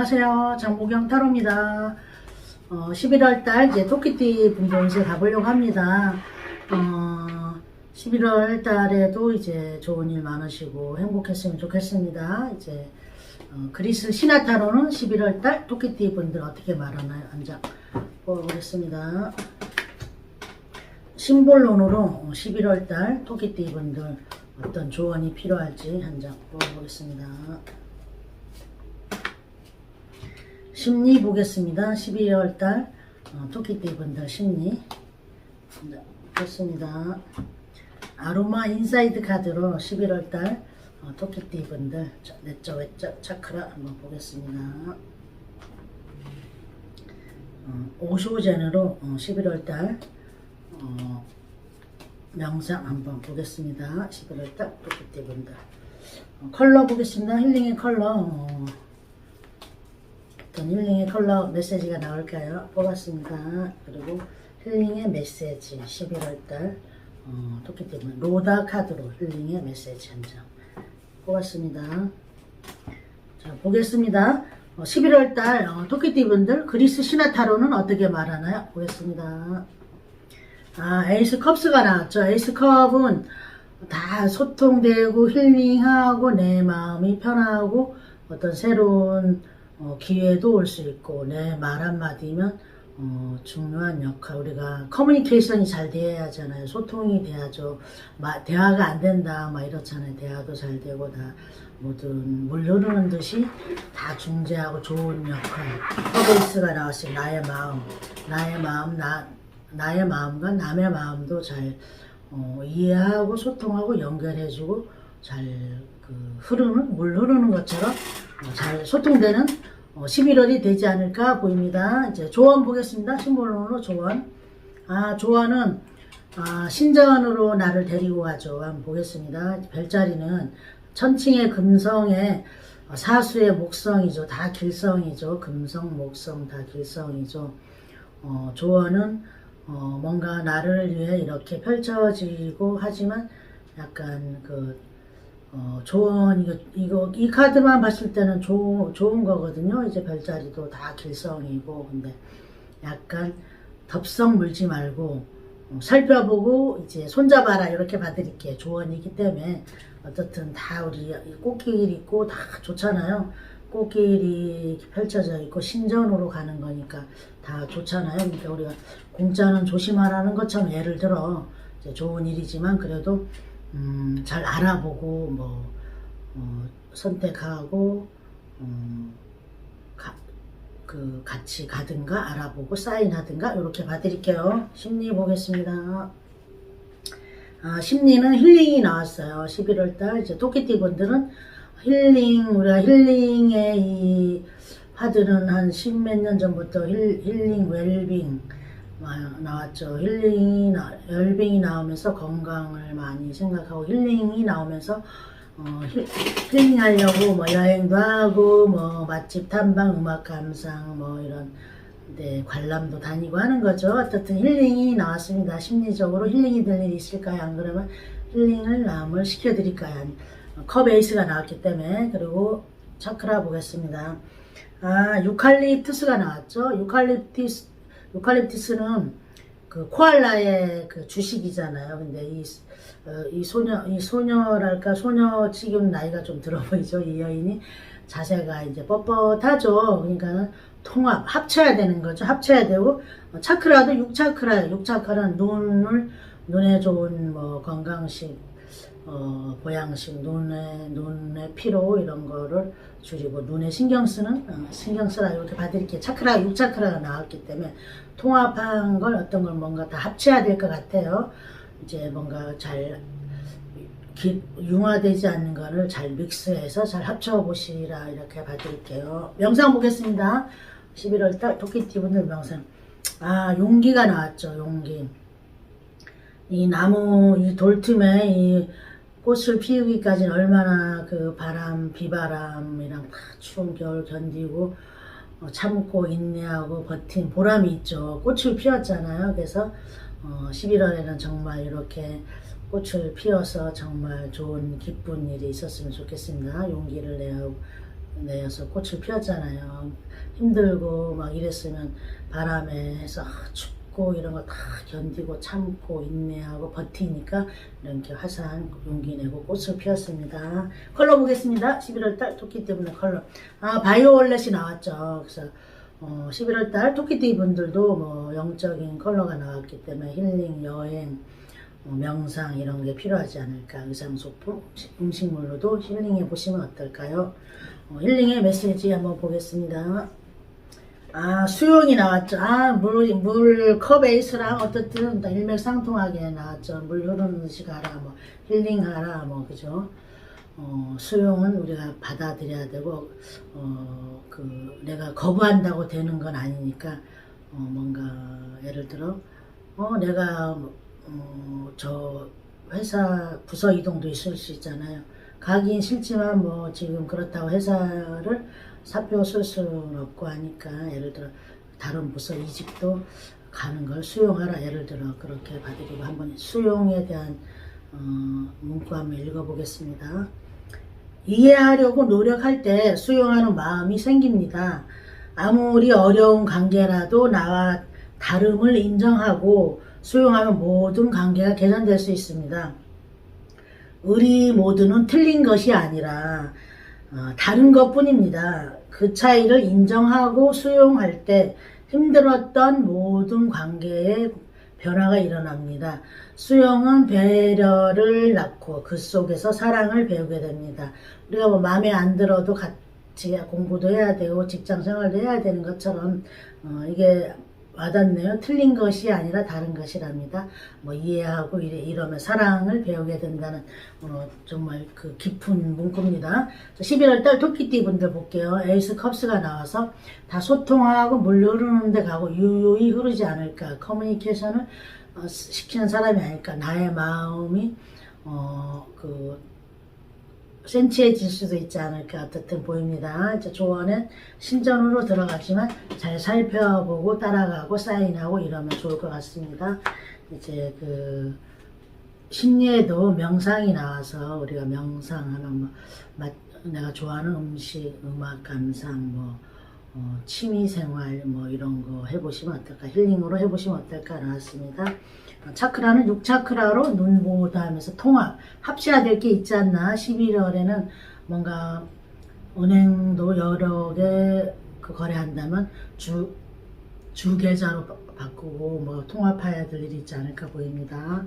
안녕하세요. 장보경 타로입니다. 어, 11월 달 이제 토끼띠 분봉세 가보려고 합니다. 어, 11월 달에도 이제 좋은 일 많으시고 행복했으면 좋겠습니다. 이제 어, 그리스 신화 타로는 11월 달 토끼띠 분들 어떻게 말하나요? 한장 뽑아보겠습니다. 심볼론으로 11월 달 토끼띠 분들 어떤 조언이 필요할지 한 장 뽑아보겠습니다. 심리 보겠습니다. 12월 달 어, 토끼띠 분들 심리 네, 좋습니다. 아로마 인사이드 카드로 11월 달 어, 토끼띠 자, 내적 외적 차크라 한번 보겠습니다. 어, 오쇼젠으로 어, 11월 달 어, 명상 한번 보겠습니다. 11월 달 토끼띠 분들 어, 컬러 보겠습니다. 힐링의 컬러 어, 어떤 힐링의 컬러 메시지가 나올까요? 뽑았습니다. 그리고 힐링의 메시지 11월달 어, 토끼띠 분 로다 카드로 힐링의 메시지 한 장 뽑았습니다. 자 보겠습니다. 어, 11월달 어, 토끼띠 분들 그리스 신화 타로는 어떻게 말하나요? 보겠습니다. 아 에이스 컵스가 나왔죠. 에이스 컵은 다 소통되고 힐링하고 내 마음이 편하고 어떤 새로운 어, 기회도 올 수 있고 내 말 한마디면 어, 중요한 역할. 우리가 커뮤니케이션이 잘 돼야 하잖아요. 소통이 돼야죠. 마, 대화가 안 된다 막 이렇잖아요. 대화도 잘 되고 다. 모든 물 흐르는 듯이 다 중재하고 좋은 역할. 허베이스가 나왔어요 나의 마음. 나의 마음 나, 나의 마음과 남의 마음도 잘 어, 이해하고 소통하고 연결해주고 잘 그 흐르는 물 흐르는 것처럼 어, 잘 소통되는 어, 11월이 되지 않을까 보입니다. 이제 조언 보겠습니다. 심볼론으로 조언. 아 조언은 아, 신전으로 나를 데리고 가죠. 한번 보겠습니다. 별자리는 천칭의 금성의 어, 사수의 목성이죠. 다 길성이죠. 금성, 목성 다 길성이죠. 어, 조언은 어, 뭔가 나를 위해 이렇게 펼쳐지고 하지만 약간 그 어, 조언, 이거, 이거, 이 카드만 봤을 때는 조, 좋은 거거든요. 이제 별자리도 다 길성이고, 근데 약간 덥석 물지 말고, 어, 살펴보고, 이제 손잡아라, 이렇게 봐드릴게요. 조언이기 때문에, 어떻든 다 우리 꽃길 있고 다 좋잖아요. 꽃길이 펼쳐져 있고, 신전으로 가는 거니까 다 좋잖아요. 그러니까 우리가 공짜는 조심하라는 것처럼 예를 들어, 좋은 일이지만 그래도 음, 잘 알아보고 뭐 어, 선택하고 음, 가, 그 같이 가든가 알아보고 사인하든가 이렇게 봐드릴게요. 심리 보겠습니다. 아, 심리는 힐링이 나왔어요. 11월달 이제 토끼띠 분들은 힐링 우리가 힐링의 이 파들은 한 십몇 년 전부터 힐, 힐링 웰빙 마- 나왔죠. 힐링이 나, 웰빙이 나오면서 건강을 많이 생각하고 힐링이 나오면서 어, 힐, 힐링 하려고 뭐 여행도 하고 뭐 맛집 탐방 음악 감상 뭐 이런 네, 관람도 다니고 하는 거죠. 어떻든 힐링이 나왔습니다. 심리적으로 힐링이 될 일이 있을까요? 안 그러면 힐링을 남을 시켜드릴까요? 컵 에이스가 나왔기 때문에 그리고 차크라 보겠습니다. 아, 유칼립투스가 나왔죠. 유칼립투스, 유칼립투스는 그 코알라의 그 주식이잖아요. 근데 이, 어, 이 소녀, 이 소녀랄까, 소녀 지금 나이가 좀 들어 보이죠. 이 여인이 자세가 이제 뻣뻣하죠. 그러니까 통합, 합쳐야 되는 거죠. 합쳐야 되고, 어, 차크라도 6차크라예요. 6차크라는 눈을, 눈에 좋은 뭐 건강식, 어, 보양식, 눈에, 눈의 피로 이런 거를 줄이고, 눈에 신경 쓰는, 어, 신경 쓰라 이렇게 봐드릴게요. 차크라, 6차크라가 나왔기 때문에 통합한 걸 어떤 걸 뭔가 다 합쳐야 될 것 같아요. 이제 뭔가 잘 기- 융화되지 않는 거를 잘 믹스해서 잘 합쳐보시라 이렇게 봐드릴게요. 명상 보겠습니다. 11월달 토끼띠 분들 명상. 아 용기가 나왔죠. 용기. 이 나무 이 돌틈에 이 꽃을 피우기까지는 얼마나 그 바람 비바람이랑 다 추운 겨울 견디고 어, 참고 인내하고 버틴 보람이 있죠. 꽃을 피웠잖아요. 그래서 어, 11월에는 정말 이렇게 꽃을 피워서 정말 좋은 기쁜 일이 있었으면 좋겠습니다. 용기를 내고 내어서 꽃을 피웠잖아요. 힘들고 막 이랬으면 바람에서 아, 춥 고 이런 거 다 견디고 참고 인내하고 버티니까 이렇게 화사한 용기 내고 꽃을 피웠습니다. 컬러 보겠습니다. 11월달 토끼 때문에 컬러. 아 바이오올렛이 나왔죠. 그래서 어, 11월달 토끼띠 분들도 뭐 영적인 컬러가 나왔기 때문에 힐링, 여행, 어, 명상 이런 게 필요하지 않을까. 의상소품, 음식물로도 힐링해 보시면 어떨까요? 어, 힐링의 메시지 한번 보겠습니다. 아, 수용이 나왔죠. 아, 물, 물, 컵에이스랑 어떻든 다 일맥상통하게 나왔죠. 물 흐르는 듯이 가라, 뭐, 힐링하라, 뭐, 그죠? 어, 수용은 우리가 받아들여야 되고, 어, 그, 내가 거부한다고 되는 건 아니니까, 어, 뭔가, 예를 들어, 어, 내가, 어, 저, 회사 부서 이동도 있을 수 있잖아요. 가긴 싫지만, 뭐, 지금 그렇다고 회사를 사표 쓸 수는 없고 하니까, 예를 들어, 다른 부서 이직도 가는 걸 수용하라. 예를 들어, 그렇게 봐드리고, 한번 수용에 대한, 어, 문구 한번 읽어보겠습니다. 이해하려고 노력할 때 수용하는 마음이 생깁니다. 아무리 어려운 관계라도 나와 다름을 인정하고 수용하면 모든 관계가 개선될 수 있습니다. 우리 모두는 틀린 것이 아니라 어, 다른 것 뿐입니다. 그 차이를 인정하고 수용할 때 힘들었던 모든 관계에 변화가 일어납니다. 수용은 배려를 낳고 그 속에서 사랑을 배우게 됩니다. 우리가 뭐 마음에 안 들어도 같이 공부도 해야 되고 직장 생활도 해야 되는 것처럼 어, 이게 와닿네요. 틀린 것이 아니라 다른 것이랍니다. 뭐 이해하고 이래, 이러면 사랑을 배우게 된다는 어, 정말 그 깊은 문구입니다. 11월 달 토끼띠 분들 볼게요. 에이스 컵스가 나와서 다 소통하고 물 흐르는 데 가고 유유히 흐르지 않을까. 커뮤니케이션을 어, 시키는 사람이 아닐까. 나의 마음이 어, 그 센치해질 수도 있지 않을까 어떻든 보입니다. 이제 조언은 신전으로 들어가지만 잘 살펴보고 따라가고 사인하고 이러면 좋을 것 같습니다. 이제 그 심리에도 명상이 나와서 우리가 명상하면 뭐 맛- 내가 좋아하는 음식, 음악 감상, 뭐 어, 취미 생활 뭐 이런 거 해보시면 어떨까 힐링으로 해보시면 어떨까 나왔습니다. 어, 차크라는 6차크라로 눈보다 하면서 통합 합치화될 게 있지 않나 11월에는 뭔가 은행도 여러 개 그 거래한다면 주, 주 계좌로 바- 바꾸고 뭐 통합해야 될 일이 있지 않을까 보입니다.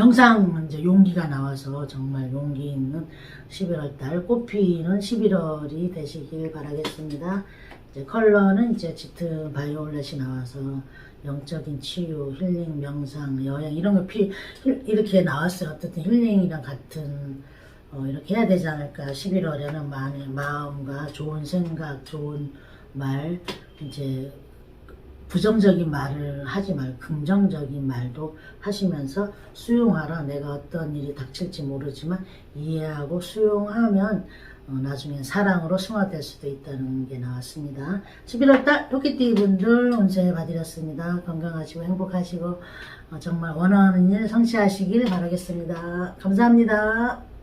명상 이제 용기가 나와서 정말 용기 있는 11월 달 꽃피는 11월이 되시길 바라겠습니다. 이제 컬러는 이제 짙은 바이올렛이 나와서 영적인 치유, 힐링, 명상, 여행 이런 거 피, 힐- 이렇게 나왔어요. 어쨌든 힐링이랑 같은 어, 이렇게 해야 되지 않을까. 11월에는 많이 마음과 좋은 생각, 좋은 말, 이제 부정적인 말을 하지 말고 긍정적인 말도 하시면서 수용하라. 내가 어떤 일이 닥칠지 모르지만 이해하고 수용하면 어, 나중엔 사랑으로 승화될 수도 있다는 게 나왔습니다. 11월달 토끼띠 분들 운세 봐드렸습니다. 건강하시고 행복하시고 어, 정말 원하는 일 성취하시길 바라겠습니다. 감사합니다.